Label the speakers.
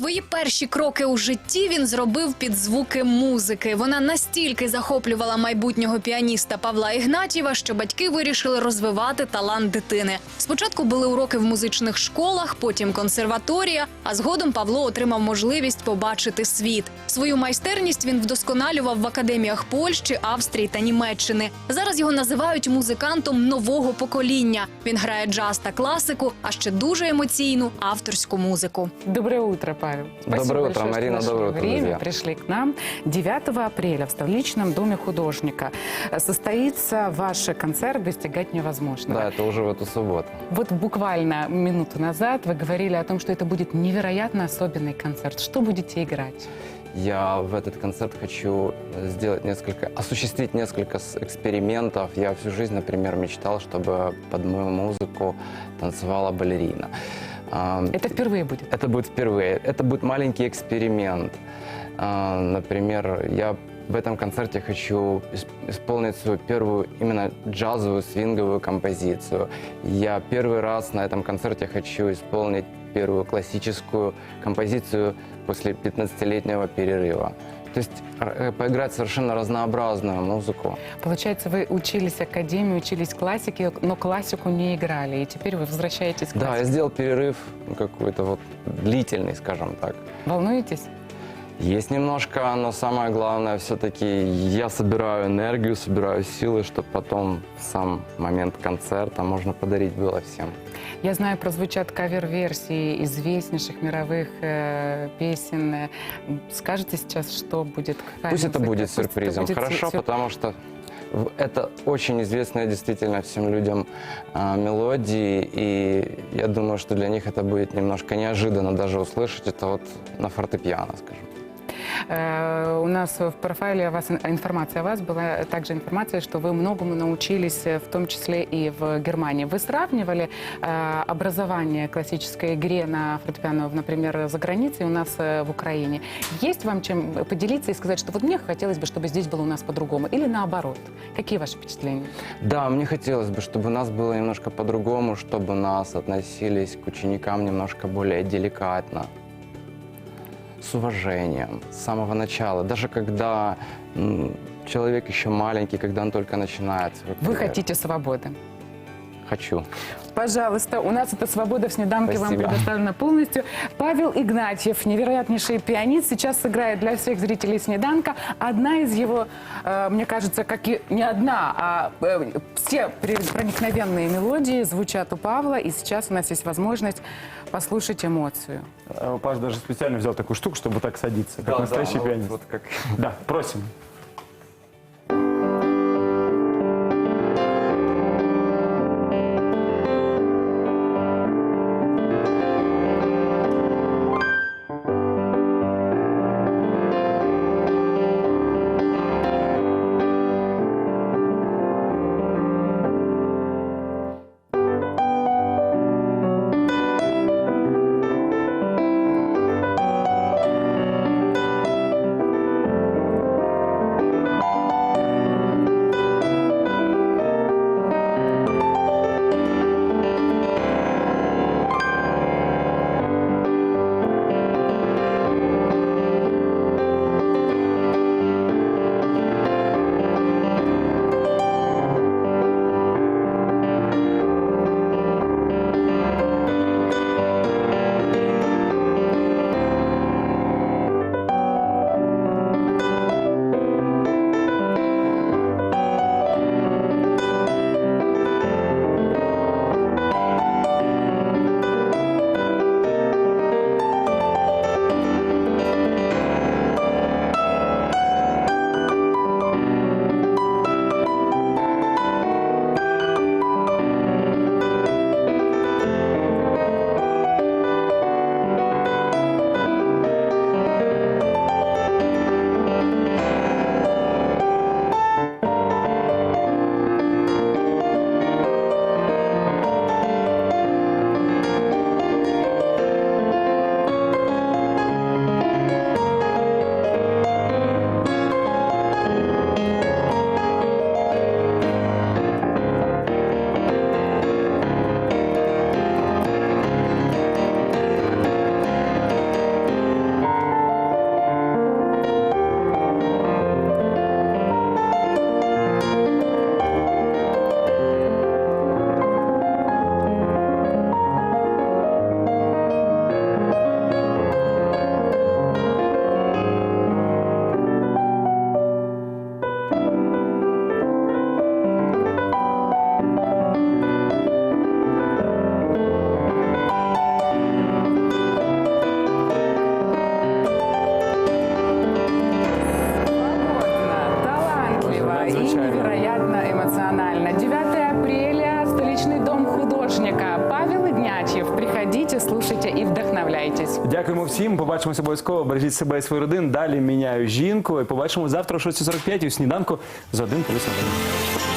Speaker 1: Свої перші кроки у житті він зробив під звуки музики. Вона настільки захоплювала майбутнього піаніста Павла Ігнатіва, що батьки вирішили розвивати талант дитини. Спочатку були уроки в музичних школах, потім консерваторія. А згодом Павло отримав можливість побачити світ. Свою майстерність він вдосконалював в академіях Польщі, Австрії та Німеччини. Зараз його називають музикантом нового покоління. Він грає джаз та класику, а ще дуже емоційну авторську музику.
Speaker 2: Доброе утро, Павел. Спасибо
Speaker 3: Доброе утро,
Speaker 2: большое,
Speaker 3: Марина,
Speaker 2: что
Speaker 3: доброе утро,
Speaker 2: время,
Speaker 3: друзья.
Speaker 2: пришли к нам. 9 апреля в столичном доме художника состоится ваш концерт «Достигать невозможного».
Speaker 3: Да, это уже в эту субботу.
Speaker 2: Вот буквально минуту назад вы говорили о том, что это будет невероятно особенный концерт. Что будете играть?
Speaker 3: Я в этот концерт хочу сделать несколько, осуществить несколько экспериментов. Я всю жизнь, например, мечтал, чтобы под мою музыку танцевала балерина. А,
Speaker 2: Это впервые будет.
Speaker 3: Это будет впервые. Это будет маленький эксперимент. А, Например, я в этом концерте хочу ис- исполнить свою первую именно джазовую свинговую композицию. Я первый раз на этом концерте хочу исполнить первую классическую композицию после 15-летнего перерыва. То есть э, поиграть совершенно разнообразную музыку.
Speaker 2: Получается, вы учились академии, учились классике, но классику не играли, и теперь вы возвращаетесь к
Speaker 3: Да, я
Speaker 2: классике.
Speaker 3: сделал перерыв какой-то вот длительный, скажем так.
Speaker 2: Волнуетесь?
Speaker 3: Есть немножко, но самое главное все-таки я собираю энергию, собираю силы, чтобы потом в сам момент концерта можно подарить было всем.
Speaker 2: Я знаю, прозвучат кавер-версии известнейших мировых э, песен. Э, Скажите сейчас, что будет? Какая
Speaker 3: Пусть это
Speaker 2: музыка?
Speaker 3: будет
Speaker 2: Пусть это
Speaker 3: сюрпризом.
Speaker 2: будет
Speaker 3: Хорошо,
Speaker 2: сюр-
Speaker 3: потому что это очень известная действительно всем людям а, мелодии, и я думаю, что для них это будет немножко неожиданно даже услышать это вот на фортепиано, скажем.
Speaker 2: Э, У нас в профайле вас ин- информация о вас была также информация, что вы многому научились, э, в том числе и в Германии. Вы сравнивали э, образование классической игре на фортепиано, например, за границей у нас в Украине. Есть вам чем поделиться и сказать, что вот мне хотелось бы, чтобы здесь было у нас по-другому, или наоборот? Какие ваши впечатления?
Speaker 3: Да, мне хотелось бы, чтобы у нас было немножко по-другому, чтобы нас относились к ученикам немножко более деликатно, с уважением, с самого начала. Даже когда человек еще маленький, когда он только начинает.
Speaker 2: Вы хотите свободы.
Speaker 3: Хочу.
Speaker 2: Пожалуйста, у нас эта свобода в снеданке вам
Speaker 3: Спасибо.
Speaker 2: предоставлена полностью. Павел Игнатьев, невероятнейший пианист, сейчас сыграет для всех зрителей снеданка. Одна из его, э, мне кажется, как и не одна, а э, все проникновенные мелодии звучат у Павла, и сейчас у нас есть возможность послушать эмоцию.
Speaker 4: Э, Паш даже специально взял такую штуку, чтобы так садиться, как настоящий
Speaker 3: ну, вот-
Speaker 4: пианист.
Speaker 3: вот как
Speaker 4: Да, просим.
Speaker 2: Звичайно. и невероятно эмоционально. 9 апреля, столичный дом художника. Павел Игнатьев. Приходіть слухайте і вдохновляйтесь.
Speaker 4: Дякуємо всім. Побачимося обов'язково. Бережіть себе і свою родину. Далі міняю жінку. І побачимо завтра о 6.45 у сніданку з 1 плюс 1.